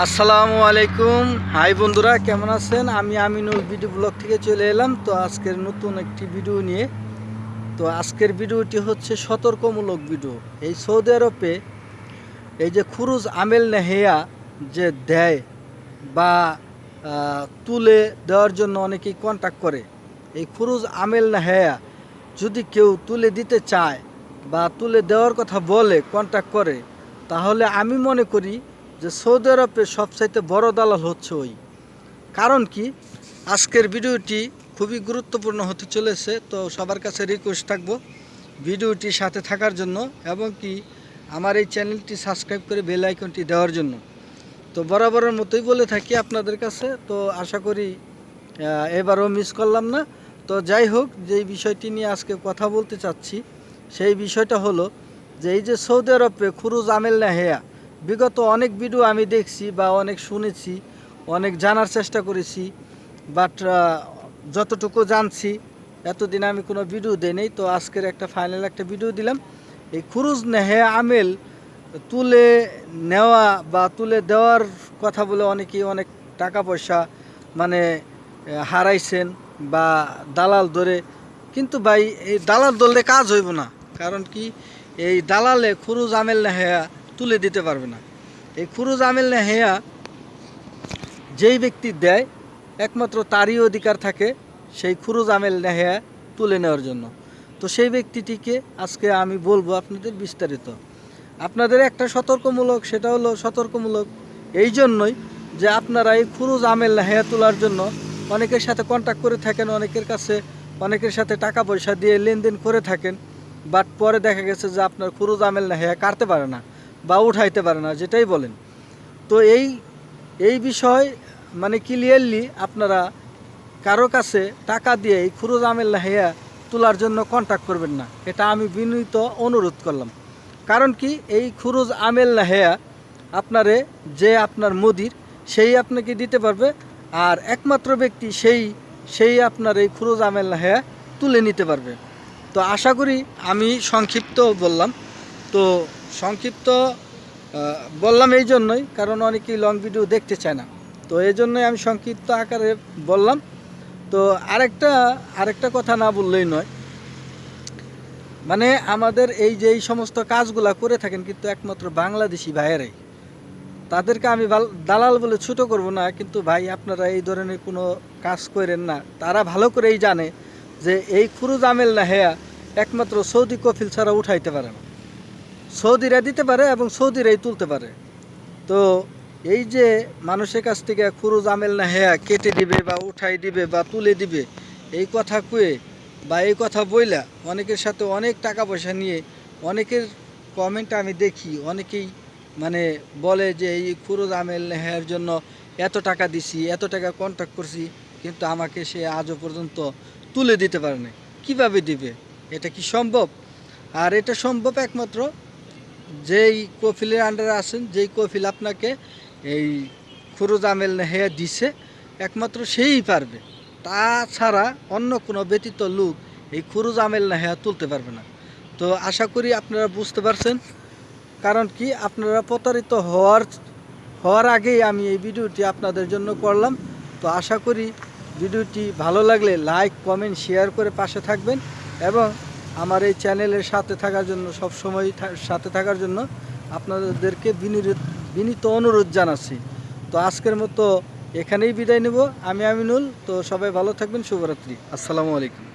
আসসালামু আলাইকুম। হাই বন্ধুরা, কেমন আছেন? আমি আমিনুল ভিডিও ব্লগ থেকে চলে এলাম। তো আজকের নতুন একটি ভিডিও নিয়ে। তো আজকের ভিডিওটি হচ্ছে সতর্কমূলক ভিডিও। এই সৌদি আরবে এই যে খুরুজ আমেল নেহেয়া যে দেয় বা তুলে দেওয়ার জন্য অনেকেই কন্ট্যাক্ট করে। এই খুরুজ আমেল নেহেয়া যদি কেউ তুলে দিতে চায় বা তুলে দেওয়ার কথা বলে কন্ট্যাক্ট করে, তাহলে আমি মনে করি যে সৌদি আরবের সবচাইতে বড় দালাল হচ্ছে ওই। কারণ কি? আজকের ভিডিওটি খুবই গুরুত্বপূর্ণ হতে চলেছে, তো সবার কাছে রিকোয়েস্ট থাকব ভিডিওটি সাথে থাকার জন্য এবং কি আমার এই চ্যানেলটি সাবস্ক্রাইব করে বেল আইকনটি দেওয়ার জন্য। তো বরাবরের মতোই বলে থাকি আপনাদের কাছে, তো আশা করি এবারও মিস করলাম না। তো যাই হোক, যেই বিষয়টি নিয়ে আজকে কথা বলতে চাচ্ছি, সেই বিষয়টা হলো যে এই যে সৌদি আরবে খুরুজ আমেল নাহেয়া বিগত অনেক ভিডিও আমি দেখছি বা অনেক শুনেছি, অনেক জানার চেষ্টা করেছি বাট যতটুকু জানছি, এতদিন আমি কোনো ভিডিও দিই নাই, তো আজকের একটা ফাইনাল একটা ভিডিও দিলাম। এই খুরুজ নেহে আমেল তুলে নেওয়া বা তুলে দেওয়ার কথা বলে অনেকেই অনেক টাকা পয়সা মানে হারাইছেন বা দালাল ধরে। কিন্তু ভাই, এই দালাল ধরলে কাজ হইব না। কারণ কি, এই দালালে খুরুজ আমেল নেহেয়া তুলে দিতে পারবে না। এই খুরুজ আমেল নেহেয়া যেই ব্যক্তি দেয়, একমাত্র তারই অধিকার থাকে, সেই খুরুজ আমেল নেহেয়া তুলে নেওয়ার জন্য। তো সেই ব্যক্তিটিকে আজকে আমি বলব আপনাদের বিস্তারিত। আপনাদের একটা সতর্কমূলক, সেটা হলো সতর্কমূলক এই জন্যই যে আপনারা এই খুরুজ আমেল নেহেয়া তোলার জন্য অনেকের সাথে কন্ট্যাক্ট করে থাকেন, অনেকের কাছে অনেকের সাথে টাকা পয়সা দিয়ে লেনদেন করে থাকেন বাট পরে দেখা গেছে যে আপনার খুরুজ আমেল নেহেয়া কাটতে পারে না। বা উঠাইতে পারে না, যেটাই বলেন। তো এই এই বিষয় মানে ক্লিয়ারলি আপনারা কারও কাছে টাকা দিয়ে এই খুরুজ আমেল লাহিয়া তোলার জন্য কন্ট্যাক্ট করবেন না। এটা আমি বিনীত অনুরোধ করলাম। কারণ কি, এই খুরুজ আমেল লাহেয়া আপনারে, যে আপনার মোদির, সেই আপনাকে দিতে পারবে আর একমাত্র ব্যক্তি সেই সেই আপনার এই খুরুজ আমেল লাহেয়া তুলে নিতে পারবে। তো আশা করি আমি সংক্ষিপ্ত বললাম। তো সংক্ষিপ্ত বললাম এই জন্যই, কারণ অনেকেই লং ভিডিও দেখতে চায় না। তো এই জন্যই আমি সংক্ষিপ্ত আকারে বললাম। তো আরেকটা আরেকটা কথা না বললেই নয়। মানে আমাদের এই যে এই সমস্ত কাজগুলা করে থাকেন কিন্তু একমাত্র বাংলাদেশি ভাইয়েরাই। তাদেরকে আমি দালাল বলে ছোট করব না, কিন্তু ভাই আপনারা এই ধরনের কোনো কাজ করেন না। তারা ভালো করেই জানে যে এই খুরুজ আমেল না হেয়া একমাত্র সৌদি কফিল ছাড়া উঠাইতে পারে না। সৌদিরা দিতে পারে এবং সৌদিরাই তুলতে পারে। তো এই যে মানুষের কাছ থেকে খুরুজ আমেল না হেয়া, কেটে দিবে বা উঠাই দিবে বা তুলে দিবে, এই কথা কুয়ে বা এই কথা বইলা অনেকের সাথে অনেক টাকা পয়সা নিয়ে অনেকের কমেন্ট আমি দেখি, অনেকেই মানে বলে যে এই খুরুজ আমেল নেহার জন্য এত টাকা দিছি, এত টাকা কন্ট্যাক্ট করছি, কিন্তু আমাকে সে আজও পর্যন্ত তুলে দিতে পারে না কীভাবে দিবে? এটা কি সম্ভব? আর এটা সম্ভব একমাত্র যেই কফিলের আন্ডারে আছেন যেই কফিল আপনাকে এই খুরুজ আমেল নেহে দিছে, একমাত্র সেই পারবে। তাছাড়া অন্য কোনো ব্যতীত লোক এই খুরুজ আমেল নেহে তুলতে পারবে না। তো আশা করি আপনারা বুঝতে পারছেন, কারণ কি আপনারা প্রতারিত হওয়ার হওয়ার আগেই আমি এই ভিডিওটি আপনাদের জন্য করলাম। তো আশা করি ভিডিওটি ভালো লাগলে লাইক কমেন্ট শেয়ার করে পাশে থাকবেন এবং আমার এই চ্যানেলের সাথে থাকার জন্য সব সময় সাথে থাকার জন্য আপনাদেরকে বিনীত অনুরোধ জানাচ্ছি। তো আজকের মতো এখানেই বিদায় নেব। আমি আমিনুল, তো সবাই ভালো থাকবেন, শুভরাত্রি। আসসালামু আলাইকুম।